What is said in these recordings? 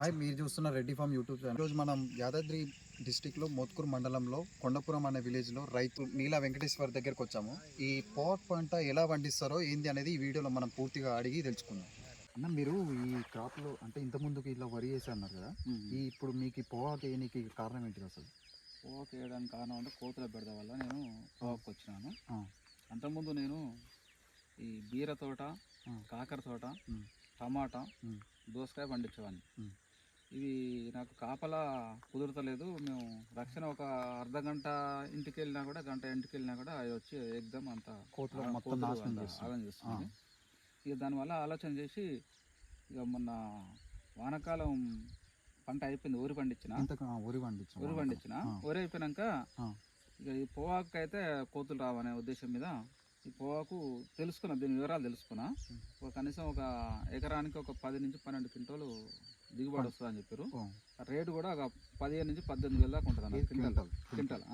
Hi మీరు చూస్తున్న Reddy form YouTube channel ఈరోజు మనం యాదాద్రి డిస్టిక్లో మోత్కూర్ మండలంలో కొండపురం అనే విలేజ్లో రైతు నీలా వెంకటేశ్వర్ దగ్గరకు వచ్చాము ఈ పోట్ పంట ఎలా పండిస్తారో ఏంది అనేది ఈ వీడియోలో మనం పూర్తిగా అడిగి తెలుసుకుందాం అన్న మీరు ఈ క్రాప్లో అంటే ఇంత ముందుకు ఇలా వరి వేసి అన్నారు కదా ఈ ఇప్పుడు మీకు ఈ పోవాకి వేయనీకి కారణం ఏంటిది అసలు పోవాకు వేయడానికి కారణం అంటే కోతుల బెడద వల్ల నేను పోవాకు వచ్చినాను. అంతకుముందు నేను ఈ బీర తోట. కాకర తోట. టమాటా. దోసకాయ పండించేవాడిని. ఇవి నాకు కాపలా కుదురతలేదు మేము రక్షణ ఒక అర్ధ గంట ఇంటికి వెళ్ళినా కూడా గంట ఇంటికి వెళ్ళినా కూడా అవి వచ్చి ఎగ్జామ్ అంతా కోతులు ఆ, మొత్తం చేస్తుంది. ఆగం చేస్తుంది ఇక దానివల్ల ఆలోచన చేసి ఇక మొన్న వానాకాలం పంట అయిపోయింది ఊరి పండించిన ఇంతకు ఆ, వరి పండించాం వరి పండించిన. వరి అయిపోయినాక. ఇక ఈ పొగాకు అయితే కోతులు రావనే ఉద్దేశం మీద ఈ పొగాకు తెలుసుకున్నా దీని వివరాలు తెలుసుకున్నా. ఒక కనీసం ఒక ఎకరానికి ఒక పది నుంచి పన్నెండు క్వింటాలు దిగుబడి వస్తుంది అని చెప్పారు. రేటు కూడా ఒక పదిహేను నుంచి పద్దెనిమిది వేల దాకా ఉంటుంది క్వింటల్.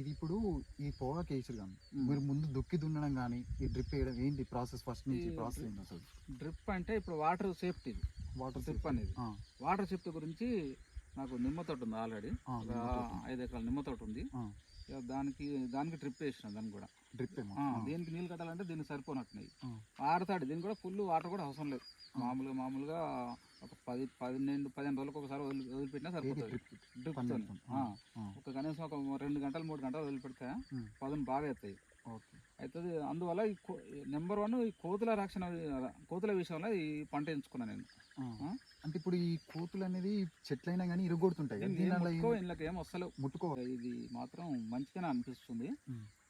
ఇది ఇప్పుడు ఈ పోవాకి వేసారు కానీ. మీరు ముందు దుక్కి దున్నడం కానీ ఈ డ్రిప్ వేయడం ఏంటి ప్రాసెస్ ఫస్ట్ నుంచి ప్రాసెస్ ఏంటి అసలు? డ్రిప్ అంటే ఇప్పుడు వాటర్ సేఫ్టీ వాటర్ డ్రిప్ అనేది. వాటర్ సేఫ్టీ గురించి నాకు నిమ్మ తోట ఉంది ఆల్రెడీ. ఐదు ఎకరాల నిమ్మ తోట ఉంది. దానికి దానికి డ్రిప్ వేసిన దానికి కూడా. డ్రిప్ దీనికి నీళ్ళు కట్టాలంటే దీనికి సరిపోనట్టున్నాయి. ఆ. ఆరుతాడు దీనికి కూడా ఫుల్ వాటర్ కూడా అవసరం లేదు. మామూలుగా మామూలుగా ఒక పది పన్నెండు పదిహేను రోజులకు ఒకసారి వదిలి వదిలిపెట్టినా సరిపోతుంది. డ్రిప్. ఒక కనీసం ఒక రెండు గంటలు మూడు గంటలు వదిలిపెడితే. పదును బాగా అవుతాయి అవుతుంది అందువల్ల ఈ నెంబర్ వన్ ఈ కోతుల రక్షణ కోతుల విషయంలో ఈ పంట ఎంచుకున్నాను నేను? అంటే ఇప్పుడు ఈ కోతులు అనేది చెట్లైనా కానీ ఇరగొడుతుంటాయి. దీన్ని ఏం ముట్టుకో వస్తలేవు. ముట్టుకోవాలి ఇది మాత్రం మంచిగానే అనిపిస్తుంది.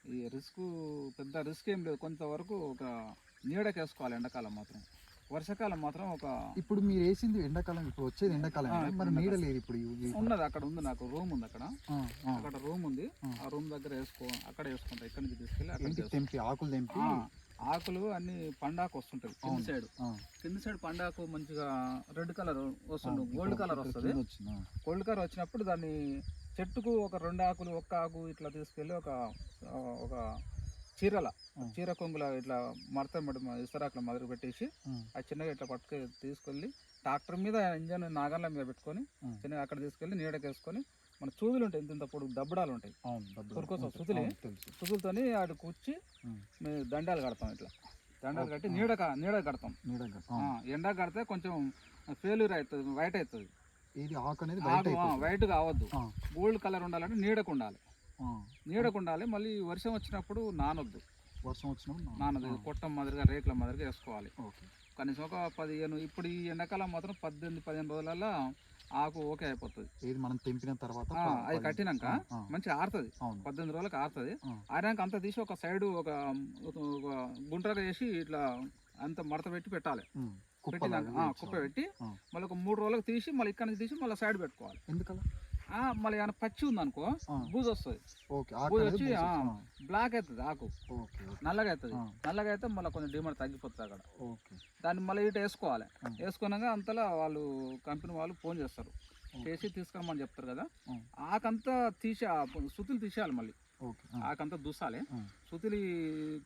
ఈ రిస్క్ పెద్ద రిస్క్ ఏం లేదు. కొంతవరకు ఒక నీడకి వేసుకోవాలి ఎండాకాలం మాత్రం. వర్షాకాలం మాత్రం ఒక ఇప్పుడు మీరు వేసింది ఎండాకాలం ఇప్పుడు వచ్చేది ఎండాకాలం మరి నీడ. లేదు ఇప్పుడు ఉన్నది అక్కడ ఉంది నాకు. రూమ్ ఉంది అక్కడ. అక్కడ రూమ్ ఉంది. ఆ. రూమ్ దగ్గర వేసుకో అక్కడ వేసుకుంటా. ఇక్కడ నుంచి తీసుకెళ్ళి అక్కడ తెంపి ఆకులు తెంపి? ఆకులు అన్ని పండాకు వస్తుంటది కింది. సైడ్. కింది సైడ్ పండాకు మంచిగా రెడ్ కలర్ వస్తుంది గోల్డ్ కలర్ వస్తుంది. గోల్డ్ కలర్ వచ్చినప్పుడు దాన్ని చెట్టుకు ఒక రెండు ఆకులు ఒక్క ఆకు ఇట్లా తీసుకెళ్ళి ఒక ఒక చీరల. చీర కొంగుల ఇట్లా మడత మడి ఇస్తరాకుల మొదలు పెట్టేసి ఆ. చిన్నగా ఇట్లా పట్టుకు తీసుకెళ్ళి ట్రాక్టర్ మీద ఇంజన్ నాగన్ల మీద పెట్టుకొని. చిన్నగా అక్కడ తీసుకెళ్ళి నీడకి వేసుకొని మన చూదులు ఉంటాయి ఇంత పొడుగు దబ్బడాలు ఉంటాయి. కొరుకోసం. సుతులే? సుతులతోని ఆడు కూర్చి. మేము దండాలు కడతాం ఇట్లా దండాలు. కట్టి. నీడ నీడ కడతాం. ఎండ కడితే కొంచెం ఫెయిల్యూర్ అవుతుంది వైట్ అవుతుంది ఇది ఆకు అనేది. వైట్ కావద్దు. గోల్డ్ కలర్ ఉండాలంటే నీడకు ఉండాలి. నీడకు ఉండాలి మళ్ళీ వర్షం వచ్చినప్పుడు నానొద్దు. వర్షం వచ్చినప్పుడు నా- నానదు ఆ. కొట్టం మాదిరిగా రేకుల మాదిరిగా వేసుకోవాలి. కనీసం ఒక పదిహేను ఇప్పుడు ఈ ఎండాకాలం మాత్రం పద్దెనిమిది పదిహేను రోజులలో ఆకు ఓకే అయిపోతుంది. ఏది మనం తెంపిన తర్వాత అది కట్టినాక. మంచిగా ఆరుతుంది. పద్దెనిమిది రోజులకు ఆరుతుంది. ఆరాక అంతా తీసి ఒక సైడ్ ఒక ఒక గుంటగా వేసి ఇట్లా అంత మడత పెట్టి పెట్టాలి. కుప్ప పెట్టి. మళ్ళీ ఒక మూడు రోజులకు తీసి మళ్ళీ ఇక్కడ నుంచి తీసి మళ్ళీ సైడ్ పెట్టుకోవాలి ఎందుకలా ఆ, మళ్ళీ ఏమైనా పచ్చి ఉందనుకో. బూజు వస్తుంది బూజు వచ్చి. బ్లాక్ అవుతుంది ఆకు. నల్లగా అవుతుంది. నల్లగా అయితే మళ్ళీ కొంచెం డిమాండ్ తగ్గిపోతుంది అక్కడ దాన్ని మళ్ళీ ఇటు వేసుకోవాలి. వేసుకున్నాక అంతలా వాళ్ళు కంపెనీ వాళ్ళు ఫోన్ చేస్తారు. చేసి తీసుకురమ్మని చెప్తారు కదా. ఆకంతా తీసి సుతులు తీసేయాలి మళ్ళీ. ఆకంతా దుస్సాలి ఆ. సుతులి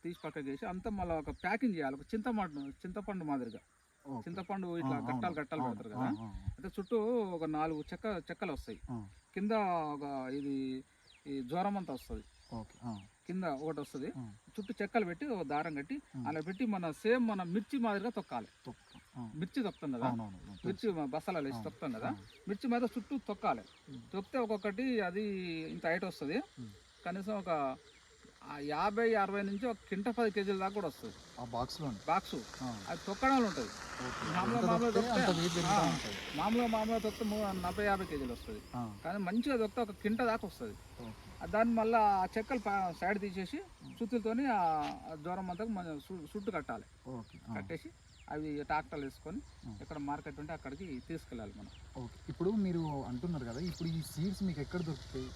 తీసి పక్కకి వేసి అంతా మళ్ళీ ఒక ప్యాకింగ్ చేయాలి ఒక చింతపండు చింతపండు మాదిరిగా. చింతపండు ఇట్లా. గట్టాలు అవును. పెడతారు కదా అయితే చుట్టూ ఒక నాలుగు చెక్క చెక్కలు వస్తాయి. కింద ఒక ఇది ఈ జ్వరం అంతా వస్తుంది. కింద ఒకటి వస్తుంది. చుట్టూ చెక్కలు పెట్టి ఒక దారం కట్టి. అలా పెట్టి మన సేమ్ మన మిర్చి మాదిరిగా తొక్కాలి. మిర్చి తొక్కుతాం కదా. మిర్చి బస్సాలలో వేసి ఆ. తొక్కుతాం కదా. మిర్చి మీద చుట్టూ తొక్కాలి. తొక్కితే ఒక్కొక్కటి అది ఇంత హైట్ వస్తుంది. కనీసం ఒక ఆ యాభై అరవై నుంచి ఒక కింట పది కేజీల దాకా కూడా వస్తుంది. ఆ బాక్స్లో బాక్స్. అది తొక్కడంలో ఉంటుంది మామూలుగా మామూలుగా. ఉంటుంది. మామూలుగా మామూలుగా తొక్కితే నలభై యాభై కేజీలు వస్తుంది. కానీ మంచిగా తొక్కితే ఒక కింట దాకా వస్తుంది. దాన్ని మళ్ళీ ఆ చెక్కలు సైడ్ తీసేసి సుత్తులతోని ఆ జ్వరం అంతా సుట్టు కట్టాలి. కట్టేసి అవి ట్రాక్టర్లు వేసుకొని. ఎక్కడ మార్కెట్ ఉంటే అక్కడికి తీసుకెళ్ళాలి మనం. ఓకే. ఇప్పుడు మీరు అంటున్నారు కదా ఇప్పుడు ఈ సీడ్స్ మీకు ఎక్కడ దొరుకుతాయి?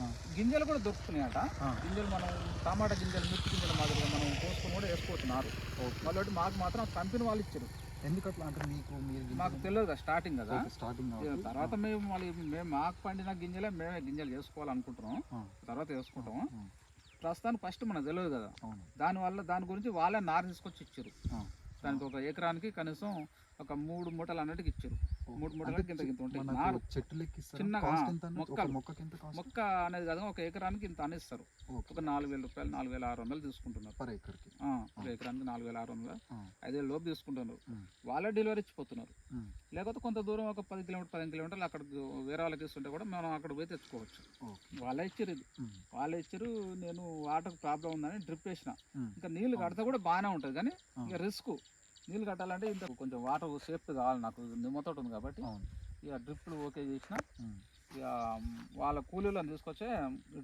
ఆ. గింజలు కూడా దొరుకుతున్నాయట. గింజలు మనం టమాటా గింజలు మిర్చి గింజలు మాదిరిగా మనం కోసుకొని కూడా వేసుకోతున్నారు. ఓకే. మళ్ళీ మాకు మాత్రం కంపెనీ వాళ్ళు ఇచ్చారు. ఎందుకు అట్లా అంటే మీకు మీరు మాకు తెలియదు కదా స్టార్టింగ్ కదా. స్టార్టింగ్ తర్వాత మేము మళ్ళీ మేము మాకు పండిన గింజలే మేమే గింజలు చేసుకోవాలనుకుంటున్నాం తర్వాత వేసుకుంటాం. ప్రస్తుతానికి ఫస్ట్ మనకు తెలియదు కదా. దానివల్ల దాని గురించి వాళ్ళే నారు తీసుకొచ్చి ఇచ్చారు. దానికి ఒక ఎకరానికి కనీసం ఒక మూడు మూటలు అన్నట్టుగా ఇచ్చారు. మూడు గింత గింత ఉంటాయి. నారు? చిన్నగా, మొక్క అనేది కదా ఒక ఎకరానికి ఇంత అనిస్తారు. ఒక నాలుగు వేల రూపాయలు నాలుగు వేల ఆరు వందలు తీసుకుంటున్నారు. పర్ ఎకర్కి. ఆ, ఒక ఎకరానికి నాలుగు వేల ఆరు వందలు? ఆ. ఐదేళ్ళ లోపు తీసుకుంటున్నారు. వాళ్ళే డెలివరీ ఇచ్చిపోతున్నారు. లేకపోతే కొంత దూరం ఒక పది కిలోమీటర్ పదిహేను కిలోమీటర్లు అక్కడ వేరే వాళ్ళకి ఇస్తుంటే కూడా మనం అక్కడ పోయి తెచ్చుకోవచ్చు. వాళ్ళే ఇచ్చారు ఇది. వాళ్ళే ఇచ్చారు నేను వాటర్ ప్రాబ్లం ఉందని డ్రిప్ వేసిన. ఇంకా నీళ్ళు కడితే కూడా బాగానే ఉంటుంది కానీ. ఇక రిస్క్. నీళ్ళు కట్టాలంటే ఇంత కొంచెం వాటర్ సేఫ్టీ కావాలి నాకు నిమ్మతోటి ఉంది కాబట్టి. ఇక డ్రిప్లు ఓకే చేసిన. ఇక వాళ్ళ కూలీలను తీసుకొచ్చే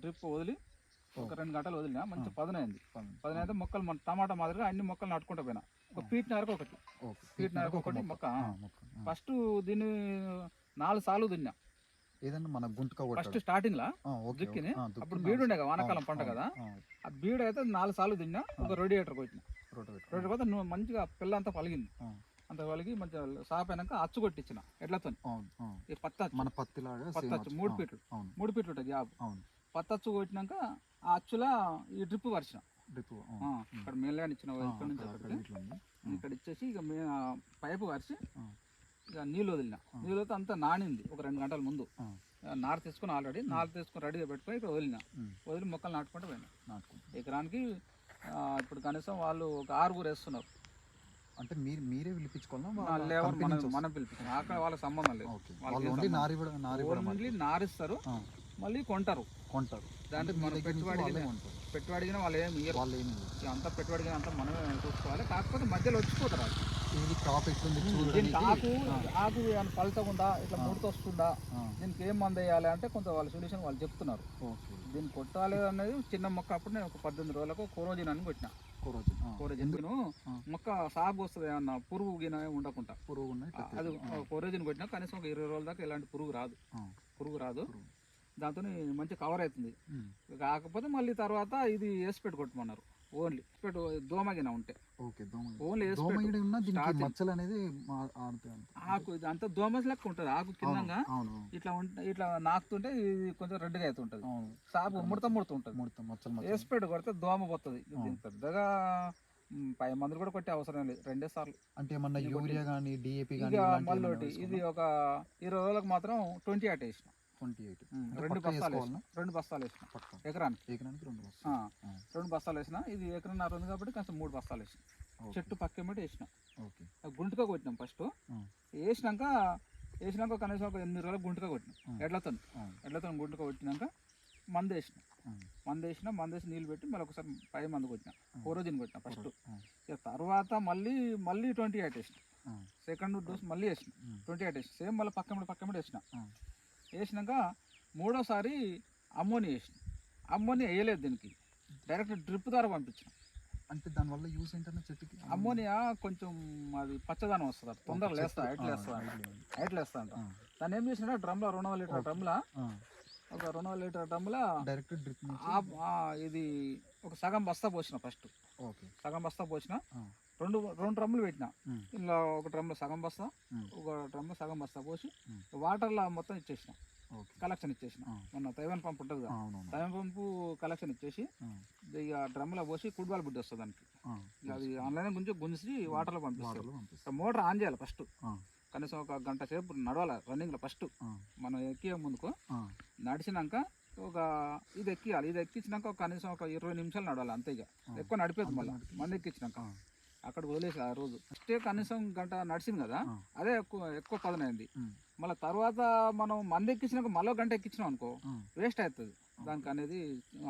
డ్రిప్ వదిలి ఒక రెండు గంటలు వదిలినా మంచి పదునైంది. పదునైతే మొక్కలు మన టమాటా మాదిరిగా అన్ని మొక్కలు నాటుకుంటూ పోయినా. ఒక ఫీట్ నరకు ఒకటి. ఫీట్ నరకు ఒక ఒకటి మొక్క. ఫస్ట్ దీన్ని నాలుగు సార్లు దున్నా ఏదన్నా మన గుంటుక ఫస్ట్ స్టార్టింగ్ లా దుక్కిని అప్పుడు బీడు ఉండే. వానాకాలం పంట కదా. ఆ బీడు అయితే నాలుగు సార్లు తిన్నా ఒక రేడియేటర్ కొట్టిన. పోతే నువ్వు మంచిగా పిల్ల అంతా పలిగింది. అంత పలిగి మంచిగా సాపైనాక అచ్చు కొట్టించిన ఆ. ఈ పత్త మన పత్తిలాగా పత్తచ్చు అచ్చు. మూడు అవును మూడు ఉంటుంది జాబ్. అవును. పత్తచ్చు కొట్టినాక ఆ అచ్చులా ఈ డ్రిప్ పరిచిన డ్రిప్ ఇక్కడ మేల్గాని ఇచ్చిన ఇక్కడ నుంచి ఇచ్చేసి ఇక పైపు పరిచి. ఇక నీళ్ళు వదిలిన. నీళ్ళు వదిలితే అంతా నానింది ఒక రెండు గంటల ముందు. నారు తీసుకుని ఆల్రెడీ నారు తీసుకుని రెడీగా పెట్టుకొని ఇక్కడ వదిలిన. వదిలి మొక్కలు నాటుకుంటూ పోయినా. నాటుకుంటా. ఎకరానికి ఇప్పుడు కనీసం వాళ్ళు ఒక ఆరుగురు వేస్తున్నారు. అంటే మీరు మీరే పిలిపించుకోవాలా మనం మనం పిలిపించాం అక్కడ వాళ్ళకి సంబంధం లేదు. వాళ్ళు ఓన్లీ సంబంధం? ఓన్లీ నారిస్తారు. మళ్ళీ కొంటారు. కొంటారు. దాంట్లో మనం పెట్టుబడి పెట్టుబడిగిన వాళ్ళు ఏమి వాళ్ళు ఏమి అంతా పెట్టుబడిగిన అంతా మనమే చూసుకోవాలి. కాకపోతే మధ్యలో వచ్చిపోతారు క్రాప్ ఎట్లుంది దీనికి ఆకు ఆకు ఏమైనా పలచకుండా ఇట్లా ముడత వస్తుందా? ఆ, దీనికి ఏం మందు వేయాలి అంటే కొంత వాళ్ళ సొల్యూషన్ వాళ్ళు చెప్తున్నారు. ఓకే. దీన్ని కొట్టాలి అనేది చిన్న మొక్క అప్పుడు నేను ఒక పద్దెనిమిది రోజులకు కోరోజిన్ అని కొట్టిన. Coragen Coragen. మొక్క సాగు వస్తుంది ఏమన్నా పురుగు గిన ఉండకుండా. పురుగు అది కోరోజిన్ కొట్టినా కనీసం ఒక ఇరవై రోజుల దాకా ఎలాంటి పురుగు రాదు. పురుగు రాదు. దాంతో మంచి కవర్ అవుతుంది. కాకపోతే మళ్ళీ తర్వాత ఇది వేసి పెట్టు కొట్టమన్నారు ఓన్లీ పెట్టు దోమగిన ఉంటే. ఓకే ఓన్లీ వేసి. మచ్చలు అనేది. ఆకు ఇది అంతా దోమస్ లెక్క ఉంటుంది ఆకు కిందంగా. ఇట్లా ఉంట ఇట్లా నాకుతుంటే ఇది కొంచెం రెడ్గా అవుతుంటుంది సాపు ముడత ముడత ఉంటుంది. ముడత మచ్చలు వేసిపెట్టు కొడితే దోమ పోతుంది. పెద్దగా పై మందులు కూడా కొట్టే అవసరం లేదు రెండే సార్లు. అంటే ఏమన్నా యూరియా కానీ డిఏపి కానీ మళ్ళీ ఇది ఒక ఇరవై రోజులకు మాత్రం ట్వంటీ ఎయిట్ వేసిన. Twenty eight. మ్, రెండు బస్తాలు వేసిన రెండు బస్తాలు వేసిన. పక్క. ఎకరానికి. ఎకరానికి రెండు ఆ, వస్తాయి ఆ, రెండు బస్తాలు వేసిన ఇది ఎకరన్నర ఉంది కాబట్టి కొంచెం మూడు బస్తాలు వేసిన. చెట్టు పక్కెమ్మటి వేసిన. గుంటుగా కొట్టినాం ఫస్ట్. వేసినాక వేసినాక కనీసం ఒక ఎనిమిది రోజులకు గుంటుగా కొట్టినాం. ఎడ్లతో ఎడ్లతో గుంటుగా కొట్టినాక మందు వేసిన. మందు వేసిన మందు వేసి నీళ్ళు పెట్టి మళ్ళీ ఒకసారి పై మందు కొట్టిన. ఆ. కోరోజిన్ కొట్టిన ఫస్ట్. ఇక తర్వాత మళ్ళీ మళ్ళీ ట్వంటీ ఎయిట్ వేసిన. సెకండ్ డోస్ మళ్ళీ వేసిన. ట్వంటీ ఎయిట్ వేసిన. సేమ్ మళ్ళీ పక్కన పక్కన వేసిన. వేసినాక మూడోసారి అమ్మోనియా వేసిన. అమ్మోనియా వేయలేదు దీనికి. డైరెక్ట్ డ్రిప్ ద్వారా పంపించిన. అంటే దానివల్ల యూస్ ఏంటన్నా చెట్టుకి? అమ్మోనియా కొంచెం అది పచ్చదనం వస్తుంది అది. తొందరగా లేస్తా ఎట్లా వేస్తా ఎట్లా వేస్తా అంట. దాన్ని ఏం చేసిన డ్రమ్లో రెండు వందల లీటర్ డ్రమ్లో. ఒక రెండు వందల లీటర్ డ్రమ్లో డైరెక్ట్ డ్రిప్ ఇది ఒక సగం బస్తా పోసిన ఫస్ట్. ఓకే. సగం బస్తా పోసిన. రెండు రెండు డ్రమ్ములు పెట్టిన. ఇందులో ఒక డ్రమ్లో సగం బస్తా ఒక డ్రమ్లో సగం బస్తా పోసి. వాటర్లో మొత్తం ఇచ్చేసిన. కలెక్షన్ ఇచ్చేసిన. మొన్న తైవాన్ పంప్ ఉంటుంది కదా. తైవాన్ పంపు కలెక్షన్ ఇచ్చేసి ఇక డ్రమ్లో పోసి కుడ్బాల్ బుడ్డి వస్తుంది దానికి. అది ఆన్లైన్ గురించి గుంజి వాటర్లో పంపిస్తారు. మోటార్ ఆన్ చేయాలి ఫస్ట్ కనీసం ఒక గంట సేపు నడవాలి రన్నింగ్లో ఫస్ట్ మనం ఎక్కే ముందుకు నడిచినాక ఒక ఇది ఎక్కియాలి. ఇది ఎక్కించినాక కనీసం ఒక ఇరవై నిమిషాలు నడవాలి అంతే ఇక. ఎక్కువ నడిపేది మళ్ళీ. మంది ఎక్కించినాక అక్కడ వదిలేసి ఆ రోజు. ఫస్ట్ కనీసం గంట నడిచింది కదా. అదే ఎక్కువ ఎక్కువ పదనైంది ఉమ్, మళ్ళీ తర్వాత మనం మంది ఎక్కించినాక మళ్ళీ గంట ఎక్కించినాం అనుకో వేస్ట్ అవుతుంది దానికి అనేది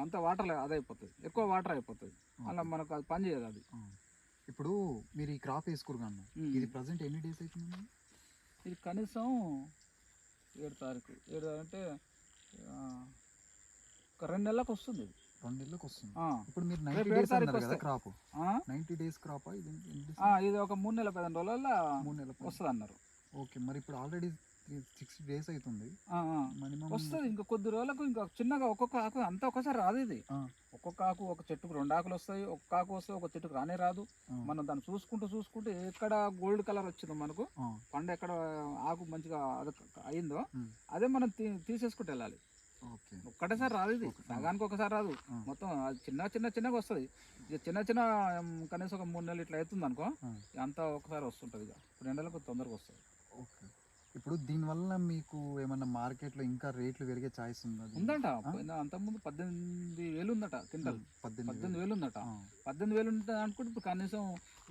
అంత వాటర్ అది అయిపోతుంది. ఎక్కువ వాటర్ అయిపోతుంది. అలా మనకు అది పని చేయదు అది. ఇప్పుడు మీరు ఈ క్రాప్ వేసుకోరు ఉమ్. ఇది ప్రజెంట్ ఎన్ని డేస్ అవుతుంది ఇది కనీసం ఏడు తారీఖు. ఏడు అంటే ఒక రెండు నెలలకు వస్తుంది ఇది. రెండు నెలలకు వస్తుంది. ఇప్పుడు మీరు నైన్టీ డేస్ అన్నారు కదా. క్రాప్? నైన్టీ డేస్ క్రాప్ ఇది ఒక మూడు నెలల పదిహేను రోజుల్లో మూడు నెలల పైన. వస్తుంది అన్నారు ఓకే మరి ఇప్పుడు ఆల్రెడీ సిక్స్ డేస్ అవుతుంది వస్తుంది ఇంకా కొద్ది రోజులకు ఇంకా చిన్నగా ఒక్కొక్క ఆకు అంతా ఒకసారి రాదు ఇది. ఒక్కొక్క ఆకు ఒక చెట్టుకు రెండు ఆకులు వస్తాయి ఒక్కొక్క ఆకు వస్తాయి ఒక చెట్టుకు రానే రాదు. మనం దాన్ని చూసుకుంటూ చూసుకుంటూ ఎక్కడ గోల్డ్ కలర్ వచ్చిందో మనకు పండు ఎక్కడ ఆకు మంచిగా అది అయిందో. అదే మనం తీ తీసేసుకుంటూ వెళ్ళాలి. ఒక్కటేసారి రాదు ఇది. సగానికి ఒకసారి రాదు. మొత్తం అది చిన్న చిన్న చిన్నగా వస్తుంది. ఇక చిన్న చిన్న కనీసం ఒక మూడు నెలలు ఇట్లా అవుతుంది అనుకో. అంతా ఒకసారి వస్తుంటుంది ఇక. ఇప్పుడు ఎండలకు తొందరగా వస్తుంది. ఓకే. ఇప్పుడు దీనివల్ల మీకు ఏమన్నా మార్కెట్లో ఇంకా రేట్లు పెరిగే ఛాయిస్ ఉందా ఉందంట. అంతకుముందు పద్దెనిమిది వేలు ఉందట క్వింటల్. పద్దెనిమిది పద్దెనిమిది వేలు. ఉందట. పద్దెనిమిది వేలు ఉంటుంది అనుకుంటే ఇప్పుడు కనీసం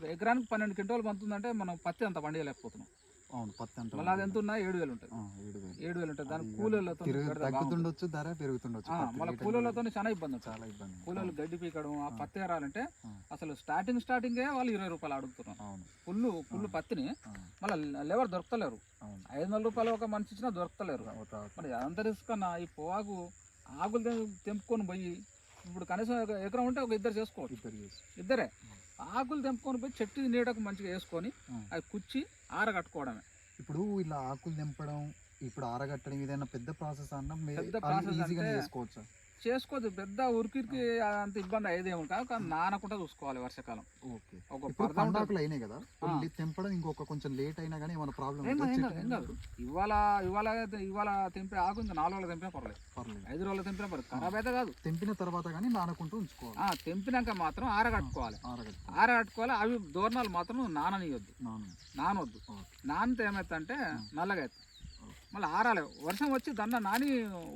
ఎకరానికి పన్నెండు క్వింటాలు పంతుందంటే మనం పత్తి అంత పండియలేకపోతున్నాం. అవును పత్తి అంత మళ్ళీ అది ఎంత ఉన్నా ఏడు వేలు ఉంటుంది. ఆ, ఏడు వేలు. ఏడు వేలు ఉంటుంది. అది కూలీలతో. తగ్గుతుండొచ్చు ధర పెరుగుతుండొచ్చు. మళ్ళీ కూలీలతో చాలా ఇబ్బంది చాలా ఇబ్బంది. కూలీలు గడ్డి పీకడం ఆ. పత్తి ఏరాలంటే ఆ. అసలు స్టార్టింగ్ స్టార్టింగే వాళ్ళు ఇరవై రూపాయలు అడుగుతున్నారు. పుల్లు పుల్లు పత్తిని మళ్ళీ లేవర్ దొరకలేరు ఐదు వందల రూపాయలు ఒక మనిషి ఇచ్చినా దొరకలేరు మరి అంత రిస్క్ అన్న ఈ పొగాకు ఆకులు తెంపుకొని పోయి ఇప్పుడు కనీసం ఎకరం ఉంటే ఒక ఇద్దరు చేసుకోవచ్చు. ఇద్దరు చేసి ఇద్దరే. ఆకులు తెంపుకొని పోయి చెట్టు నీడకు మంచిగా వేసుకొని. అది కుచ్చి ఆరగట్టుకోవడమే ఇప్పుడు ఇలా ఆకులు తెంపడం ఇప్పుడు ఆరగట్టడం ఏదైనా పెద్ద ప్రాసెస్ అన్న పెద్ద అంటే- చేసుకోవచ్చు చేసుకోవచ్చు పెద్ద ఉరికిరికి అంత ఇబ్బంది అయ్యేదేమో కాదు. కానీ నానకుండా చూసుకోవాలి వర్షాకాలం. ఓకే. ఒక. పండాకులు అయినాయి కదా. తెంపడం ఇంకొక కొంచెం లేట్ అయినా కానీ ఏమైనా ప్రాబ్లం ఏం కాదు. ఇవాళ ఇవాళ ఇవాళ తెంపే ఆకు ఇంకా నాలుగు రోజులు తెంపినా పర్లేదు. పర్లేదు. ఐదు రోజులు తెంపినా పర్లేదు. ఖరాబ్ అయితే కాదు. తెంపిన తర్వాత కానీ నానకుంటూ ఉంచుకోవాలి. ఆ తెంపినాక మాత్రం ఆరగట్టుకోవాలి ఆరగట్టు ఆరగట్టుకోవాలి అవి దూరణాలు మాత్రం నాననీయొద్దు. నాను నానొద్దు. నానితే ఏమైతుందంటే నల్లగా అవుతుంది. మళ్ళీ ఆరాలి. వర్షం వచ్చి దండ నాని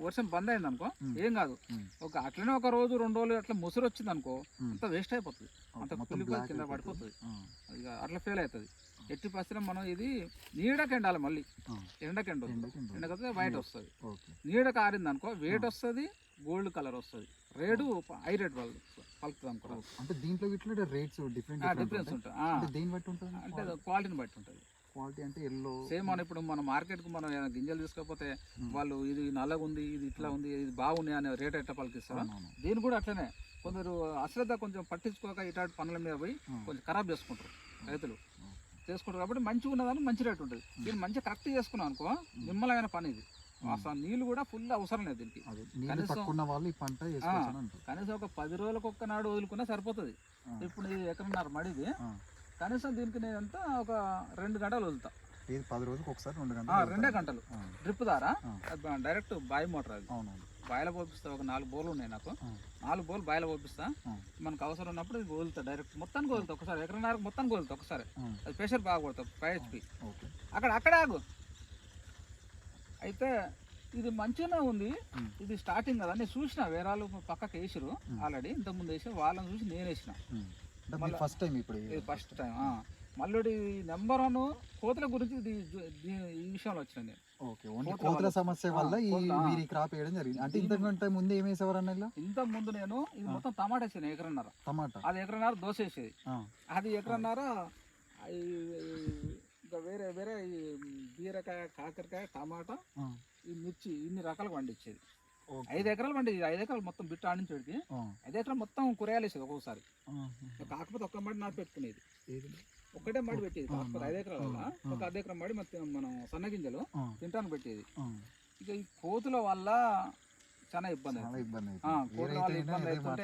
వర్షం బంద్ అయింది అనుకో. ఏం కాదు. ఒక అట్లనే ఒక రోజు రెండు రోజులు అట్లా ముసురు వచ్చింది అనుకో. అంత వేస్ట్ అయిపోతుంది. అంత black కింద. పడిపోతుంది. ఇక అట్లా ఫెయిల్ అవుతుంది. ఎట్టి పరిస్థితిలో మనం ఇది నీడకి ఎండాలి మళ్ళీ. ఎండకి ఎండదు ఎండకి ఎండదు. ఎండకపోతే వైట్ వస్తుంది. నీడకి ఆరింది అనుకో వెయిట్ వస్తుంది గోల్డ్ కలర్ వస్తుంది. రేటు హై రేట్ పలుకుతుంది అనుకో ఓకే. అంటే దీంట్లో ఇట్లా రేట్స్ డిఫరెంట్ డిఫరెన్స్ ఉంటుంది. ఆ, అంటే దేని బట్టి ఉంటుంది? అంటే క్వాలిటీని బట్టి ఉంటుంది. క్వాలిటీ అంటే ఎల్లో. సేమ్ మనం ఇప్పుడు మన మార్కెట్కి మనం గింజలు తీసుకపోతే ఉమ్. వాళ్ళు ఇది నల్లగా ఉంది ఇది ఇట్లా ఉంది ఇది బాగుంది అనే రేట్ ఎట్లా పలికిస్తారా? అవునవును. దీని కూడా అట్లనే కొందరు అశ్రద్ధ కొంచెం పట్టించుకోక ఇట్లాంటి పనుల మీద పోయి. కొంచెం ఖరాబ్ చేసుకుంటారు రైతులు. చేసుకుంటారు కాబట్టి మంచిగా ఉన్నదాన్ని మంచి రేట్ ఉంటుంది. దీన్ని మంచిగా కరెక్ట్ చేసుకున్నాం అనుకో నిమ్మలమైన పని ఇది. అసలు నీళ్ళు కూడా ఫుల్ అవసరం లేదు దీనికి. కనీసం- ఒక పది రోజులకు ఒక్క నాడు వదులుకున్నా సరిపోతుంది. ఇప్పుడు ఇది ఎక్కడున్నారు మడిది. కనీసం దీనికి నేను ఎంత ఒక రెండు గంటలు వదులుతా. ఇది పది రోజులకు ఒకసారి రెండు గంటలు రెండే గంటలు. డ్రిప్ ద్వారా డైరెక్ట్ బాయి మోటార్ అది. అవునవును. బాయిల పోపిస్తా ఒక నాలుగు బోర్లు ఉన్నాయి నాకు. నాలుగు బోర్లు బాయిల పోపిస్తా. మనకు అవసరం ఉన్నప్పుడు ఇది వదులుతా డైరెక్ట్. మొత్తానికి వదులుతా. ఒకసారి ఎకరన్నరకు మొత్తానికి వదులుతా ఒకసారి. అది ప్రెషర్ బాగా కొడతా ఫైవ్ హెచ్పి ఓకే. అక్కడ అక్కడే ఆగు. అయితే ఇది మంచిగానే ఉంది. ఇది స్టార్టింగ్ కదా. నేను చూసిన వేరే వాళ్ళు పక్కకి వేసిరు. ఆల్రెడీ ఇంతకుముందు వేసి వాళ్ళని చూసి నేను వేసిన. ఫస్ట్ టైం ఇప్పుడు ఇది- ఫస్ట్ టైం మళ్ళీ నెంబర్ వన్ కోతుల గురించి ఈ విషయంలో వచ్చిన నేను ఓకే ఓన్లీ కోతుల. సమస్య వల్ల ఈ. మీరు ఈ క్రాప్ వేయడం జరిగింది. అంటే ఇంతకంటే ముందు ఏం వేసేవారు అన్న ఇంత ముందు నేను ఇది. మొత్తం టమాటా వేసాను ఎకరన్నర. టమాటా? అది ఎకరన్నర దోశ వేసేది. అది ఎకరన్నర ఇంకా వేరే వేరే ఈ బీరకాయ కాకరకాయ టమాటా ఈ మిర్చి ఇన్ని రకాలు పండించేది. ఐదు ఎకరాలు పండి ఐదు ఎకరాలు మొత్తం బిట్టు ఆడించి పెడితే ఆ, ఐదు ఎకరాలు మొత్తం కూరగాయలు వేసేది ఒక్కొక్కసారి కాకపోతే ఒక్క మడి నాటు పెట్టుకునేది? ఒక్కటే మడి పెట్టేది కాకపోతే ఐదు ఎకరాల ఒక అర్ధ ఎకరం మడి మొత్తం మనం సన్నగింజలు ఆ, తింటానికి పెట్టేది. ఇక ఈ కోతుల వల్ల చాలా ఇబ్బంది. ఇబ్బంది కోతుల వల్ల ఇబ్బంది అవుతుంటే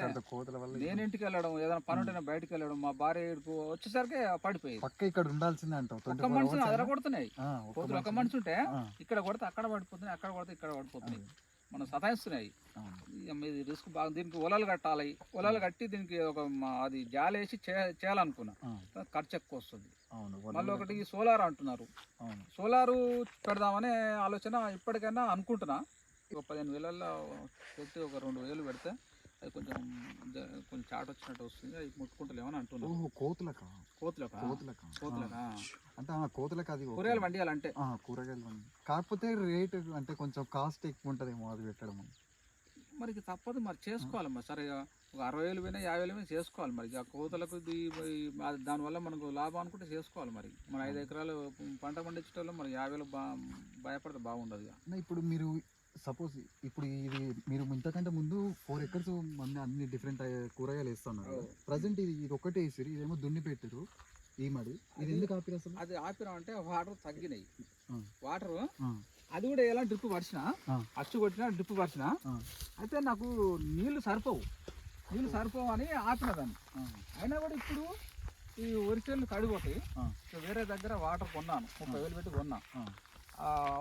నేను. ఇంటికి వెళ్ళడం ఏదైనా పని ఉంటే బయటికి వెళ్ళడం మా భార్య ఇక్కడికి వచ్చేసరికి పడిపోయేది. పక్క ఇక్కడ ఉండాల్సిందే అంటావు ఒక్క మనిషిని అదర కొడుతున్నాయి కోతులు ఒక మనిషి ఉంటే ఇక్కడ కొడితే అక్కడ పడిపోతున్నాయి అక్కడ కొడితే ఇక్కడ పడిపోతున్నాయి. మనం సతాయిస్తున్నాయి. ఇది రిస్క్ బాగా దీనికి ఒలలు కట్టాలి. ఒలలు కట్టి దీనికి ఒక మా- అది జాలేసి చేయాలనుకున్నా ఖర్చు ఎక్కువ వస్తుంది. మళ్ళీ ఒకటి సోలార్ అంటున్నారు. సోలారు పెడదామనే ఆలోచన ఇప్పటికైనా అనుకుంటున్నా. ఒక పదిహేను వేలల్లో పెట్టి ఒక రెండు వేలు పెడితే అది కొంచెం కొంచెం చాట్ వచ్చినట్టు వస్తుంది. అది ముట్టుకుంటలేమని అంటున్నాను కోతులక? కోతులక? కోతులక? కోతులక? అంటే ఆ కోతులకి అది. కూరగాయలు పండియాలంటే ఆ, కూరగాయలు పండి. కాకపోతే రేట్ అంటే కొంచెం కాస్ట్ ఎక్కువ ఉంటదేమో అది పెట్టడం మరి తప్పదు మరి చేసుకోవాలి మరి. సరే ఒక అరవై వేలు పోయినా యాభై వేలు పోయినా చేసుకోవాలి మరి. ఇక కోతలకు దానివల్ల మనకు లాభం అనుకుంటే చేసుకోవాలి మరి. మన ఐదు ఎకరాలు పంట పండించడంలో మరి యాభై వేలు బా భయపడితే బాగుండదు ఇప్పుడు మీరు సపోజ్ ఇప్పుడు ఇది మీరు ఇంతకంటే ముందు ఫోర్ ఎకర్స్ మంది అన్ని డిఫరెంట్ కూరగాయలు వేస్తున్నారు. ప్రజెంట్ ఇది ఇది ఒకటే వేసారు ఇదేమో దున్ని పెట్టారు ఈ మడి. ఇది ఎందుకు ఆపిరు అసలు? అది ఆపినాం అంటే వాటర్ తగ్గినాయి. వాటర్ అది కూడా ఎలా డ్రిప్ పరిచిన ఆ. అచ్చు కొట్టినా డ్రిప్ పరిచిన ఆ, అయితే నాకు నీళ్ళు సరిపోవు. నీళ్ళు సరిపోవు అని ఆపిన దాన్ని. అయినా కూడా ఇప్పుడు ఈ వరిసేళ్ళు. సో వేరే దగ్గర వాటర్ కొన్నాను. ముప్పై వేలు పెట్టి కొన్నా.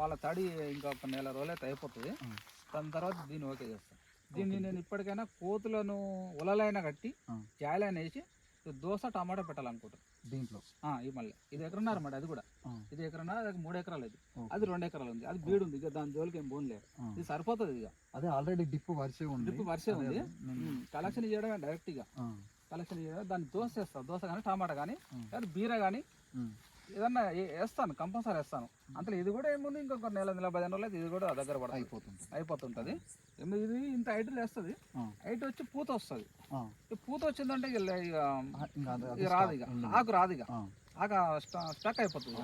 వాళ్ళ తడి ఇంకా ఒక నెల రోజులైతే అయిపోతుంది. దాని తర్వాత దీన్ని ఓకే చేస్తాను. దీన్ని నేను ఇప్పటికైనా కోతులను ఉలలైనా కట్టి ఆ. జాయిలైనా వేసి దోశ టమాటా పెట్టాలనుకుంటాను దీంట్లో? ఈ మళ్ళీ. ఇది ఎకరన్నర మాట అది కూడా. ఇది ఎకరన్నర అది మూడు ఎకరాలు ఇది. అది రెండు ఎకరాలు ఉంది. అది బీడు ఉంది. ఇక దాని జోలికి ఏం పోన్లేదు ఆ. ఇది సరిపోతుంది ఇక. అదే ఆల్రెడీ డిప్ వరిసే ఉంది. డ్రిప్ వర్షే అదే ఉంది. కలెక్షన్ చేయడమే డైరెక్ట్ ఇక. కలెక్షన్ చేయడం దాన్ని దోశ వేస్తాను దోశ కానీ టమాటా కానీ. లేదా బీర కానీ ఏదన్నా వేస్తాను కంపల్సరీ వేస్తాను. అంతలో ఇది కూడా ఏముంది ఇంకొక నెల నెల రోజులు అయితే ఇది కూడా దగ్గర పడుతుంది. అయిపోతుంది అయిపోతుంటుంది. ఇది ఇంత హైట్లు వేస్తుంది. హైట్ వచ్చి పూత వస్తుంది. పూత వచ్చిందంటే ఇక రాదు ఇక. ఆకు రాదు ఇక. ఆకు స్టక్ అయిపోతుంది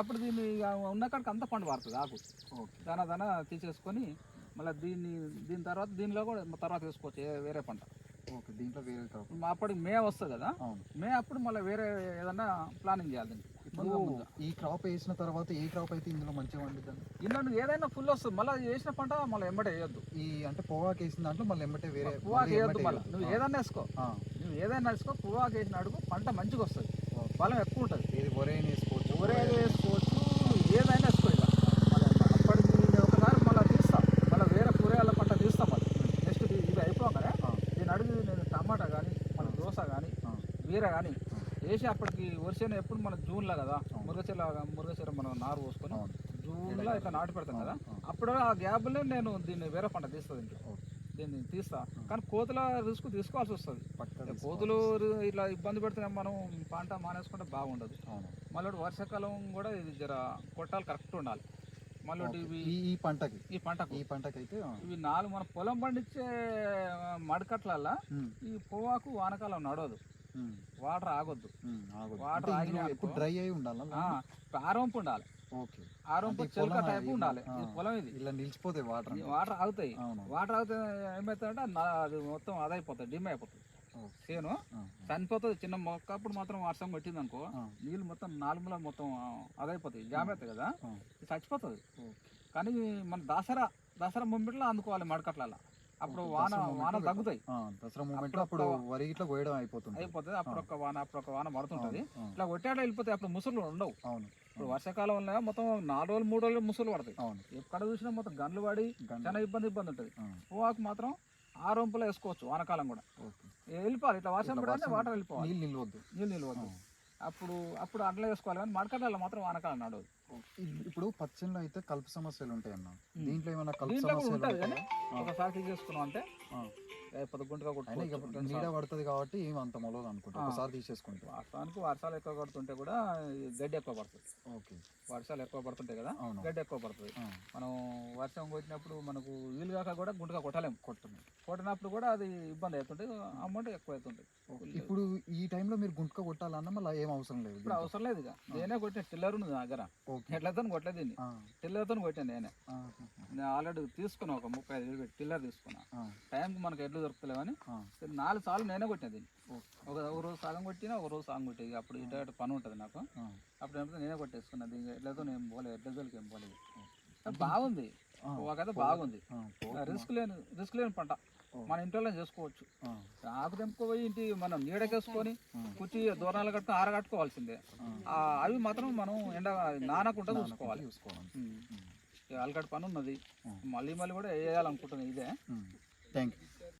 అప్పుడు దీన్ని ఉన్న కాడికి అంత పండు పడుతుంది ఆకు. దాన దాన తీసేసుకొని మళ్ళీ దీన్ని దీని తర్వాత దీనిలో కూడా తర్వాత వేసుకోవచ్చు వేరే పంట. ఓకే దీంట్లో వేరే కాకుండా మా వస్తుంది కదా. మే అప్పుడు మళ్ళీ వేరే ఏదన్నా ప్లానింగ్ చేయాలి ఇప్పుడు. ఈ క్రాప్ వేసిన తర్వాత ఏ క్రాప్ అయితే ఇందులో మంచిగా వండుతుంది ఇందులో నువ్వు ఏదైనా ఫుల్ వస్తుంది. మళ్ళీ వేసిన పంట మళ్ళీ ఎంబడే వేయొద్దు. ఈ అంటే పొగాకు వేసిన దాంట్లో మళ్ళీ ఎమ్మటే వేరే పువ్వాకు వేయొద్దు మళ్ళీ. నువ్వు. ఏదన్నా వేసుకో. నువ్వు ఏదైనా వేసుకో. పువ్వాకు వేసిన అడుగు పంట మంచిగా వస్తుంది. బలం ఎక్కువ ఉంటుంది. ఏది ఒరేని వేసుకోవచ్చు ఎవరైనా వేసుకోవచ్చు ఏదైనా వేసుకో ఇక మళ్ళీ అప్పటికి ఒకసారి మళ్ళీ తీస్తా మళ్ళీ వేరే కూరగాయల పంట తీస్తా మళ్ళీ నెక్స్ట్ ఇది అయిపోగానే ఆ, దీని అడుగు నేను టమాటా కానీ మన దోశ కానీ బీర కానీ వేసి అప్పటికి వర్షం ఎప్పుడు మన జూన్లో కదా మురుగచీర మురుగచీర మనం నారు పోసుకొని జూన్లో ఇట్లా నాటు పెడతాం కదా అప్పుడు ఆ గ్యాప్లో నేను దీన్ని వేరే పంట తీస్తాను ఇంట్లో. దీన్ని తీస్తా. కానీ కోతుల రిస్క్ తీసుకోవాల్సి వస్తుంది. కోతులు ఇట్లా ఇబ్బంది పెడితే మనం పంట మానేసుకుంటే బాగుండదు. మళ్ళీ వర్షాకాలం కూడా ఇది జర కొట్టాలి కరెక్ట్ ఉండాలి. మళ్ళీ. ఇవి ఈ పంటకి? ఈ పంటకు. ఈ పంటకి అయితే ఇవి నాలుగు మన పొలం పండించే మడకట్లల్లా ఈ పొవ్వాకు వానకాలం నడవదు. వాటర్ ఆగొద్దు. వాటర్ అనుకో. డ్రై అయి ఉండాలా? ఆరొంపు ఉండాలి. ఓకే. ఆరొంపు చెలక టైపు ఉండాలి. పొలం ఇది. ఇలా నిలిచిపోతాయి వాటర్ వాటర్ ఆగుతాయి. వాటర్ ఆగితే ఏమవుతుందంటే అది మొత్తం అదైపోతుంది డిమ్ అయిపోతుంది. చేను చనిపోతుంది చిన్న మొక్క అప్పుడు మాత్రం వర్షం కొట్టింది అనుకో నీళ్ళు మొత్తం నాలుగులో మొత్తం అదైపోతాయి జామ్ అవుతాయి కదా? చచ్చిపోతుంది. కానీ మన దసరా దసరా ముంబిట్లో అందుకోవాలి మడకట్ల అప్పుడు వాన వాన తగ్గుతాయి. దసరా మూమెంట్ అప్పుడు వరి ఇట్లా కోయడం అయిపోతుంది అయిపోతుంది. అప్పుడు ఒక వాన అప్పుడు ఒక వాన పడుతుంటది ఇట్లా కొట్టాడ వెళ్ళిపోతాయి. అప్పుడు ముసులు ఉండవు. అవును ఇప్పుడు వర్షాకాలం వల్ల మొత్తం నాలుగు రోజులు మూడు రోజులు ముసులు పడతాయి. అవును. ఎక్కడ చూసినా మొత్తం గన్లు పడి చాలా ఇబ్బంది ఇబ్బంది ఉంటుంది. ఆ, పువ్వాకు మాత్రం ఆ రొంపులో వేసుకోవచ్చు వానకాలం కూడా. వెళ్ళిపోవాలి. ఇట్లా వర్షం వర్షం వాటర్ వెళ్ళిపోవాలి. నీళ్ళు నిల్వద్దు. నీళ్ళు నిలవద్దు. అప్పుడు అప్పుడు అట్లా వేసుకోవాలి. కానీ మడకట్ల మాత్రం వానకాలం నడవదు. ఇప్పుడు పచ్చనిలో అయితే కలుపు సమస్యలు ఉంటాయి అన్న. దీంట్లో ఏమైనా కలుపు సమస్యలు ఉంటాయా? ఆ, ఒకసారి తీసేసుకున్నాం అంటే. పొద్దు గుంటగా నీడ పడుతుంది కాబట్టి ఏం అంత మొలదు అనుకుంటా. ఒకసారి తీసేసుకుంటే. వాస్తవానికి వర్షాలు ఎక్కువ పడుతుంటే కూడా గడ్డి ఎక్కువ పడుతుంది. ఓకే. వర్షాలు ఎక్కువ పడుతుంటాయి కదా గడ్డి ఎక్కువ పడుతుంది. మనం వర్షం కొట్టినప్పుడు మనకు వీలు కాక కూడా గుంటగా కొట్టలేము కొట్టను కొట్టినప్పుడు కూడా అది ఇబ్బంది అవుతుంటుంది అమౌంట్ ఎక్కువ అవుతుంది ఇప్పుడు ఈ టైంలో మీరు గుంటక కొట్టాలన్నా మళ్ళీ ఏం అవసరం లేదు ఇప్పుడు అవసరం లేదు ఇక. నేనే కొట్టిన టిల్లర్ ఉంది నా దగ్గర. ఎట్లతో కొట్టలేదు దీన్ని. ఆ, టిల్లర్తో కొట్టాను నేనే. నేను ఆల్రెడీ తీసుకున్నా ఒక ముప్పై ఐదు వేలు పెట్టి టిల్లర్ తీసుకున్నా. టైంకి మనకు ఎడ్లు దొరుకుతలేవని ఆ, నాలుగు సార్లు నేనే కొట్టిన దీన్ని. ఒక ఒక రోజు సగం కొట్టినా ఒక రోజు సగం కొట్టి అప్పుడు ఇటు అటు పని ఉంటుంది నాకు. అప్పుడు ఏమిటో నేనే కొట్టేసుకున్నా దీనికి ఎడ్లతో నేను పోలేదు ఎడ్ల జోలికి ఏం పోలేదు. బాగుంది. ఆ, ఒకైతే బాగుంది. రిస్క్ లేని రిస్క్ లేని పంట. మన ఇంట్లో చేసుకోవచ్చు. ఆకు తెంపుకోపోయి ఇంటి మనం నీడకేసుకొని కుర్చీ దూరాలు కట్టుకుని ఆరగట్టుకోవాల్సిందే అవి మాత్రం మనం ఎండ నానకుండా చూసుకోవాలి. చూసుకోవాలి. అలకటి పని ఉన్నది. మళ్ళీ మళ్ళీ కూడా వేయాలనుకుంటున్నాను ఇదే. Thank you